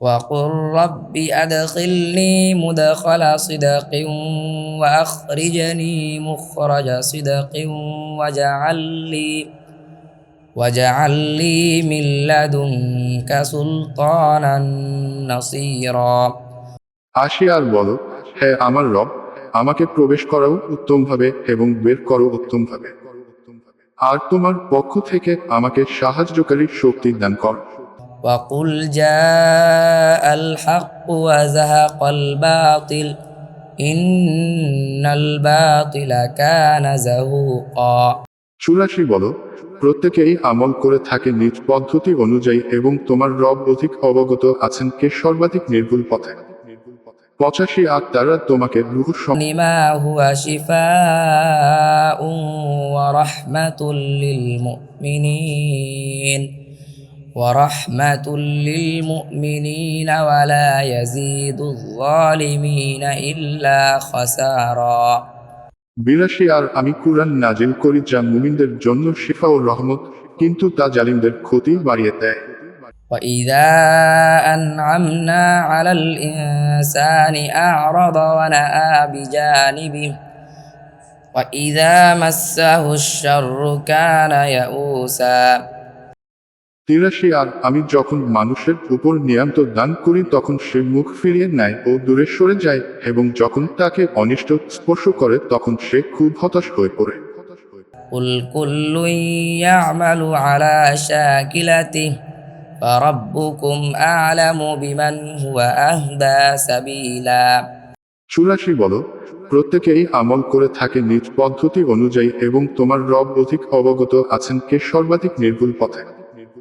وقل رب أدخلني مدخل صدق وأخرجني مخرج صدق واجعل لي واجعل لي من لدنك سلطانا نصيرا আসি আর বলো হ্যাঁ আমার রব আমাকে প্রবেশ করাও উত্তমভাবে এবং বের করো উত্তমভাবে আর তোমার পক্ষ থেকে আমাকে সাহায্যকারী শক্তি দান কর وقل جاء الحق وزهق الباطل إن الباطل كان زهوقا চুরাশি বলো প্রত্যেকেই আমল করে থাকে নিজ পদ্ধতি অনুযায়ী এবং তোমার রব অধিক অবগত আছেন কে সর্বাধিক নির্ভুল পথে পঁচাশি আর তারা তোমাকে রুহ ورحمة للمؤمنين ورحمة للمؤمنين ولا يزيد الظالمين إلا خسارا বিরাশি আর আমি কুরআন নাজিল করি যা মুমিনদের জন্য শিফা ও রহমত কিন্তু তা জালিমদের ক্ষতি বাড়িয়ে দেয় وإذا أنعمنا على الإنسان أعرض ونأى بجانبه وإذا مسه الشر كان يئوسا তিরাশি আর আমি যখন মানুষের উপর নিয়ন্ত দান করি তখন সে মুখ ফিরিয়ে নেয় ও দূরে সরে যায় এবং যখন তাকে অনিষ্ট স্পর্শ করে তখন সে খুব হতাশ হয়ে পড়ে قل كل يعمل على شاكلته فربكم أعلم بمن هو أهدى سبيلا চুরাশি বলো প্রত্যেকেই আমল করে থাকে নিজ পদ্ধতি অনুযায়ী এবং তোমার রব অধিক অবগত আছেন কে সর্বাধিক নির্ভুল পথে